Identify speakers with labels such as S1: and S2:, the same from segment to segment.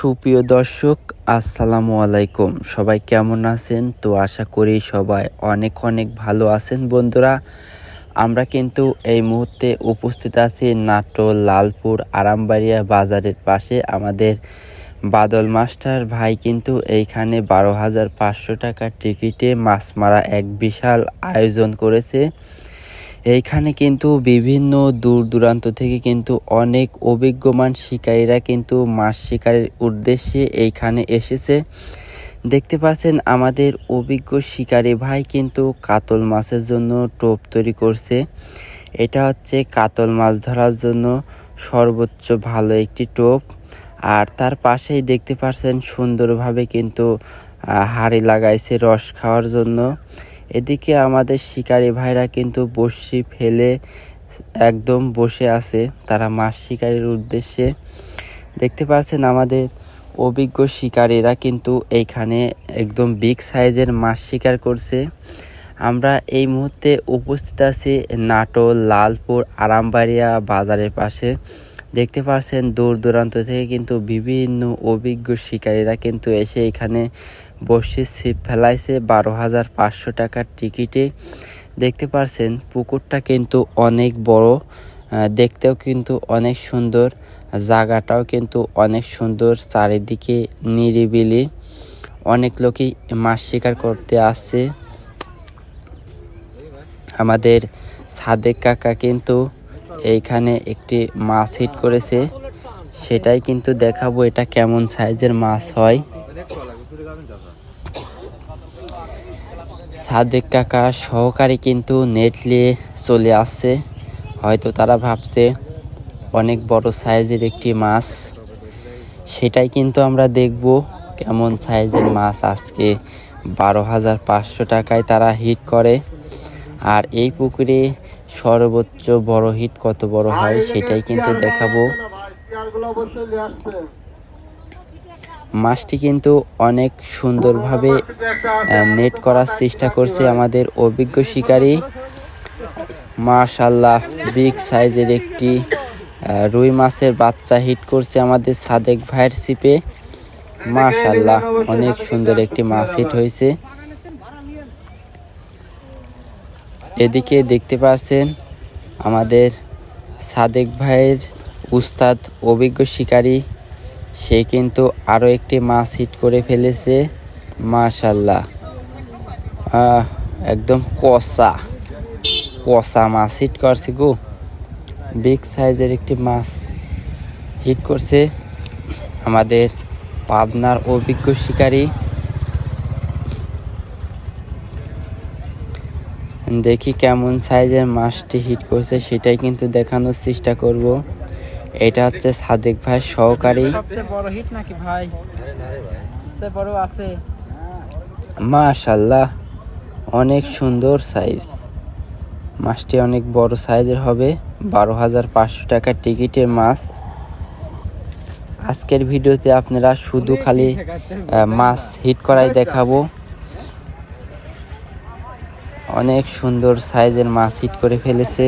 S1: সুপ্রিয় দর্শক, আসসালামু আলাইকুম। সবাই কেমন আছেন? তো আশা করি সবাই অনেক অনেক ভালো আছেন বন্ধুরা। আমরা কিন্তু এই মুহূর্তে উপস্থিত আছি নাটোর লালপুর আরামবাড়িয়া বাজারের পাশে। আমাদের বাদল মাস্টার ভাই কিন্তু এইখানে বারো হাজার পাঁচশো টাকার টিকিটে মাছ মারা এক বিশাল আয়োজন করেছে। এইখানে কিন্তু বিভিন্ন দূর দূরান্ত থেকে কিন্তু অনেক অভিজ্ঞমান শিকারীরা কিন্তু মাছ শিকারের উদ্দেশ্যে এইখানে এসেছে। দেখতে পাচ্ছেন আমাদের অভিজ্ঞ শিকারী ভাই কিন্তু কাতল মাছের জন্য টোপ তৈরি করছে। এটা হচ্ছে কাতল মাছ ধরার জন্য সর্বোচ্চ ভালো একটি টোপ। আর তার পাশেই দেখতে পাচ্ছেন সুন্দরভাবে কিন্তু হাড়ি লাগাইছে রস খাওয়ার জন্য। এদিকে আমাদের শিকারী ভাইরা কিন্তু বড়শি ফেলে একদম বসে আছে। তারা মাছ শিকারের উদ্দেশ্যে। দেখতে পাচ্ছেন আমাদের অভিজ্ঞ শিকারীরা কিন্তু এইখানে একদম বিগ সাইজের মাছ শিকার করছে। আমরা এই মুহূর্তে উপস্থিত আছি নাটোর, লালপুর, আরামবাড়িয়া বাজারের পাশে। দেখতে পাচ্ছেন দূর দূরান্ত থেকে কিন্তু বিভিন্ন অভিজ্ঞ শিকারীরা কিন্তু এসে এখানে বসে ছিপ ফেলাইছে বারো হাজার পাঁচশো টাকার টিকিটে। দেখতে পারছেন, পুকুরটা কিন্তু অনেক বড় দেখতেও কিন্তু অনেক সুন্দর, জায়গাটাও কিন্তু অনেক সুন্দর, চারিদিকে নিরিবিলি। অনেক লোকই মাছ শিকার করতে আসছে। আমাদের সাদেক কাকা কিন্তু এইখানে একটি মাছ হিট করেছে। সেটাই কিন্তু দেখাবো এটা কেমন সাইজের মাছ হয়। সাদেক কাকা সহকারী কিন্তু নেট নিয়ে চলে আসছে। হয়তো তারা ভাবছে অনেক বড় সাইজের একটি মাছ। সেটাই কিন্তু আমরা দেখব কেমন সাইজের মাছ আজকে। বারো হাজার পাঁচশো টাকায় তারা হিট করে। আর এই পুকুরে সর্বোচ্চ বড় হিট কত বড় হয় সেটাই কিন্তু দেখাবো। মাছটি কিন্তু অনেক সুন্দরভাবে নেট করার চেষ্টা করছে আমাদের অভিজ্ঞ শিকারী। মাশাল্লাহ বিগ সাইজের একটি রুই মাছের বাচ্চা হিট করছে আমাদের সাদেক ভাইয়ের সিপে মাশাল্লাহ অনেক সুন্দর একটি মাছ হিট হয়েছে। এদিকে দেখতে পাচ্ছেন আমাদের সাদেক ভাইয়ের উস্তাদ, অভিজ্ঞ শিকারী। সে কিন্তু আরও একটি মাছ হিট করে ফেলেছে। মাশাল্লাহ একদম কষা। কষা মাছ হিট করছে গো। বিগ সাইজের একটি মাছ হিট করছে আমাদের পাবনার অভিজ্ঞ শিকারী। দেখি কেমন সাইজের মাছটি হিট করছে, সেটাই কিন্তু দেখানোর চেষ্টা করব। এটা হচ্ছে সাদেক ভাই সহকারী।
S2: বড় হিট নাকি ভাই? বড় আছে।
S1: মাশাল্লাহ অনেক সুন্দর সাইজ মাছটি অনেক বড় সাইজের হবে বারো হাজার পাঁচশো টাকার টিকিটের মাছ। আজকের ভিডিওতে আপনারা শুধু খালি মাছ হিট করাই দেখাবো। অনেক সুন্দর সাইজের মাছ হিট করে ফেলেছে।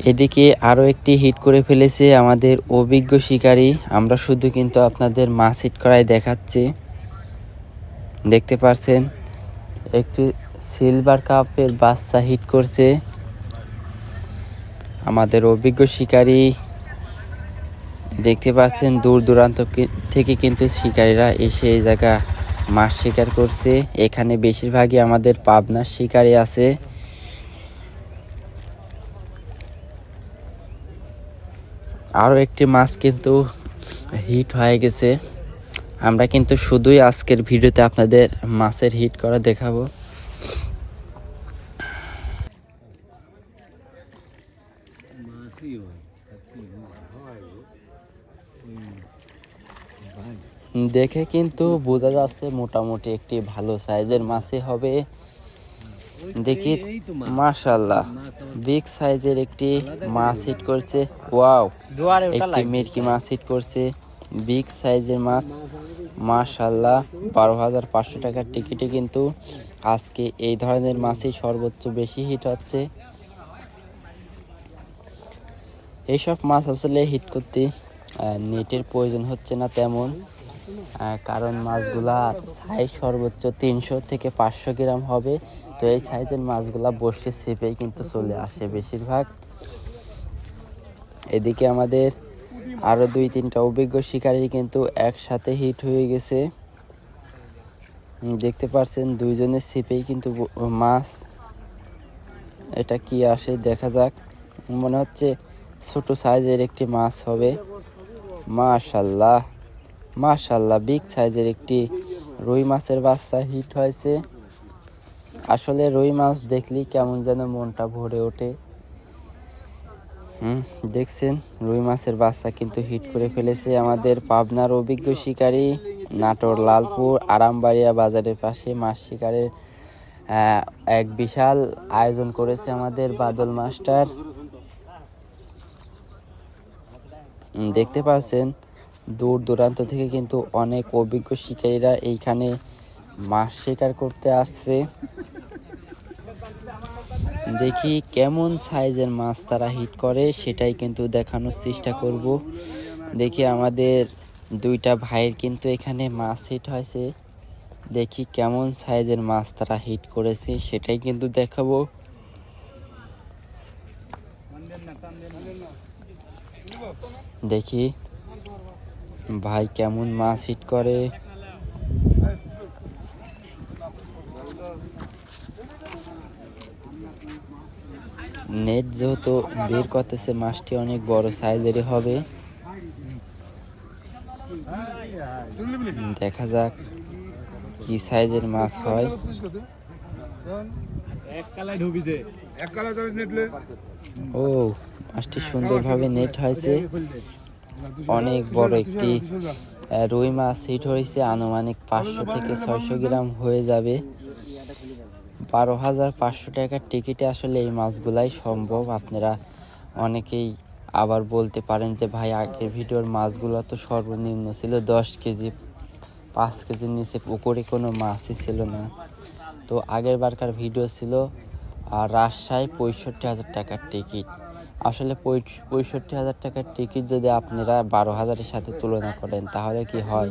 S1: এদিকে আরও একটি হিট করে ফেলেছে আমাদের অভিজ্ঞ শিকারী। আমরা শুধু কিন্তু আপনাদের মাছ হিট করাই দেখাচ্ছি। দেখতে পারছেন, একটি সিলভার কাপের বাচ্চা হিট করছে আমাদের অভিজ্ঞ শিকারী। দেখতে পাচ্ছেন, দূর দূরান্ত থেকে কিন্তু শিকারীরা এসে এই জায়গা মাছ শিকার করছে। এখানে বেশিরভাগই আমাদের পাবনার শিকারী আছে। আরও একটি মাছ কিন্তু হিট হয়ে গেছে। আমরা কিন্তু শুধুই আজকের ভিডিওতে আপনাদের মাছের হিট করা দেখাবো। দেখে কিন্তু বোঝা যাচ্ছে মোটামুটি একটি ভালো সাইজের মাছই হবে। দেখি মাশাল্লাহ বিগ সাইজের একটি মাছ হিট করছে। ওয়াও একটি মিরকি মাছ হিট করছে। বিগ সাইজের মাছ মাশাল্লাহ বারো হাজার পাঁচশো টাকার টিকিটে কিন্তু আজকে এই ধরনের মাছই সর্বোচ্চ বেশি হিট হচ্ছে। এইসব মাছ আসলে হিট করতে আহ, নেটের প্রয়োজন হচ্ছে না তেমন। কারণ মাছগুলা সাইজ সর্বোচ্চ তিনশো থেকে পাঁচশো গ্রাম হবে। তো এই সাইজের মাছগুলা বসে ছিপেই কিন্তু চলে আসে বেশিরভাগ। এদিকে আমাদের আরও দুই তিনটা অভিজ্ঞ শিকারী কিন্তু একসাথে হিট হয়ে গেছে। দেখতে পাচ্ছেন দুইজনের ছিপেই কিন্তু মাছ। এটা কি আসে দেখা যাক। মনে হচ্ছে ছোট সাইজের একটি মাছ হবে। মাশাল্লাহ মাশাল্লাহ বিগ সাইজের একটি রুই মাছের বাচ্চা হিট হয়েছে। আসলে রুই মাছ দেখলেই কেমন যেন মনটা ভরে ওঠে। হুম, দেখছেন, রুই মাছের বাচ্চা কিন্তু হিট করে ফেলেছে আমাদের পাবনার অভিজ্ঞ শিকারী নাটোর লালপুর আরামবাড়িয়া বাজারের পাশে মাছ শিকারের এক বিশাল আয়োজন করেছে আমাদের বাদল মাস্টার। দেখতে পাচ্ছেন দূর দূরান্ত থেকে কিন্তু অনেক অভিজ্ঞ শিকারীরা এইখানে মাছ শিকার করতে আসছে। দেখি কেমন সাইজের মাছ তারা হিট করে, সেটাই কিন্তু দেখানোর চেষ্টা করব। দেখি আমাদের দুইটা ভাইয়ের কিন্তু এখানে মাছ হিট হয়েছে। দেখি কেমন সাইজের মাছ তারা হিট করেছে, সেটাই কিন্তু দেখাবো। দেখি ভাই কেমন মাছ হিট করে? নেট যেহেতু বের করতেছে মাছটি অনেক বড় সাইজেরই হবে। দেখা যাক কি সাইজের মাছ হয়। ও মাছটি সুন্দরভাবে নেট হয়েছে। অনেক বড় একটি রুই মাছ হিট হয়েছে, আনুমানিক পাঁচশো থেকে ছয়শো গ্রাম হয়ে যাবে। বারো হাজার পাঁচশো টাকার টিকিটে আসলে এই মাছগুলাই সম্ভব। আপনারা অনেকেই আবার বলতে পারেন যে, ভাই, আগের ভিডিওর মাছগুলো তো সর্বনিম্ন ছিল দশ কেজি, পাঁচ কেজির নিচে পুকুরে কোনো মাছই ছিল না। তো আগের বারকার ভিডিও ছিল আর রাজশাহী পঁয়ষট্টি হাজার টাকার টিকিট। আসলে পঁয়ষট্টি হাজার টাকার টিকিট যদি আপনারা বারো হাজারের সাথে তুলনা করেন তাহলে কি হয়?
S2: হয়।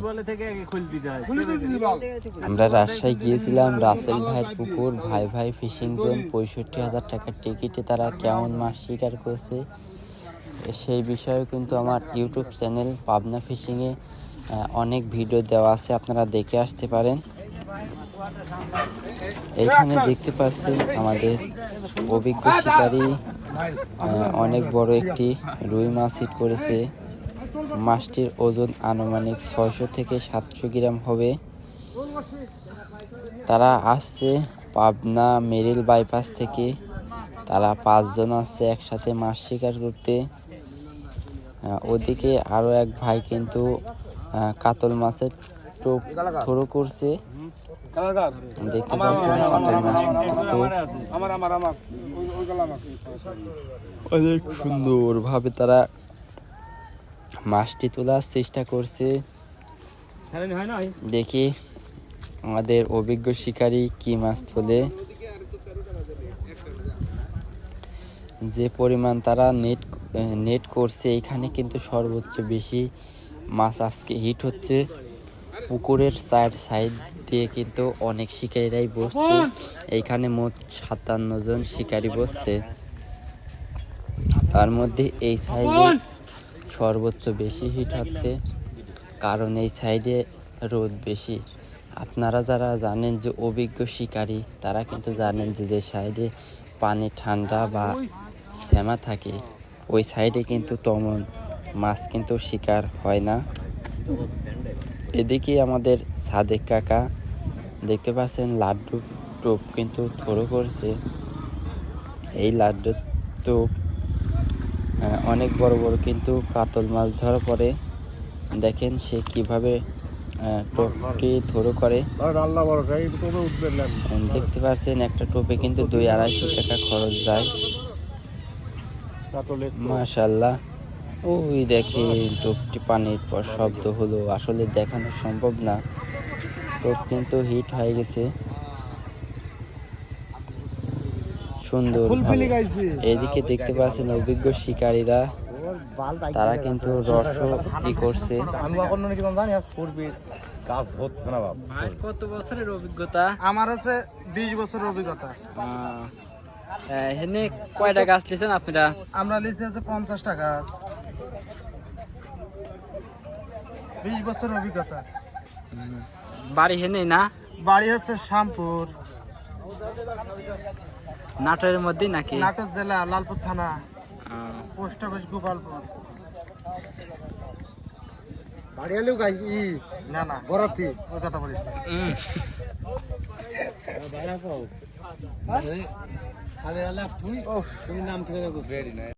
S1: আমরা রাজশাহী গিয়েছিলাম রাসেল ভাইয়ের পুকুর ভাই ভাই ফিশিং জোন পঁয়ষট্টি হাজার টাকার টিকিটে তারা কেমন মাছ শিকার করছে? সেই বিষয়ে কিন্তু আমার ইউটিউব চ্যানেল পাবনা ফিশিংয়ে অনেক ভিডিও দেওয়া আছে আপনারা দেখে আসতে পারেন। এখানে দেখতে পাচ্ছেন আমাদের অভিজ্ঞ শিকারী অনেক বড় একটি রুই মাছ হিট করেছে মাছটির ওজন আনুমানিক ছয়শো থেকে সাতশো গ্রাম হবে তারা আসছে পাবনা মেরিল বাইপাস থেকে তারা পাঁচজন আসছে একসাথে মাছ শিকার করতে ওদিকে আরও এক ভাই কিন্তু কাতল মাছের টোপ থ্রো করছে দেখতে পাচ্ছেন কাতল টোপ অনেক সুন্দরভাবে তারা মাছটি তোলার চেষ্টা করছে। দেখি আমাদের অভিজ্ঞ শিকারী কি মাছ তোলে। যে পরিমাণ তারা নেট নেট করছে, এখানে কিন্তু সর্বোচ্চ বেশি মাছ আজকে হিট হচ্ছে। পুকুরের চার সাইড দিয়ে কিন্তু অনেক শিকারীরাই বসছে। এইখানে মোট সাতান্ন জন শিকারী বসছে। তার মধ্যে এই সাইডে সর্বোচ্চ বেশি হিট হচ্ছে কারণ এই সাইডে রোদ বেশি। আপনারা যারা জানেন যে অভিজ্ঞ শিকারী তারা কিন্তু জানেন যে যে সাইডে পানি ঠান্ডা বা শ্যামা থাকে ওই সাইডে কিন্তু তেমন মাছ কিন্তু শিকার হয় না। এদিকে আমাদের সাদেক কাকা দেখতে পাচ্ছেন লাড্ডু টোপ কিন্তু থরো করছে। এই লাড্ডু টোপ অনেক বড় বড় কিন্তু কাতল মাছ ধরা পড়ে দেখেন সে কীভাবে টোপটি থরো করে। দেখতে পাচ্ছেন একটা টোপে কিন্তু দুই আড়াইশো টাকা খরচ যায়।
S3: কাতলে
S1: মাশাল্লাহ। ওই দেখে টোপটি পানির পর শব্দ হলো। আসলে দেখানো সম্ভব না। টোপ কিন্তু হিট হয়ে গেছে। সুন্দর
S3: ফুলফিলি
S1: এদিকে দেখতে পাচ্ছেন অভিজ্ঞ শিকারীরা। তারা কিন্তু রসও ই করছে।
S3: আমি এখন নাকি জানি আর করবি কাজ হচ্ছে না বাবা
S2: কত বছরের অভিজ্ঞতা?
S3: আমার আছে বছরের অভিজ্ঞতা।
S2: কয়টা গাছ লিছেন আপনারা?
S3: আমরা লিখে আছে পঞ্চাশ টাকা বিশ বছরের অভিজ্ঞতা।
S2: বাড়ি হেনে না?
S3: বাড়ি হচ্ছে শ্যামপুর।
S2: নাটোরের মধ্যেই নাকি?
S3: নাটোর জেলা লালপুর থানা। Post office Gopalpur. বাড়ি গাই ই? না না। বরাতি। ওই কথা বলিস না। তুমি নাম থেকে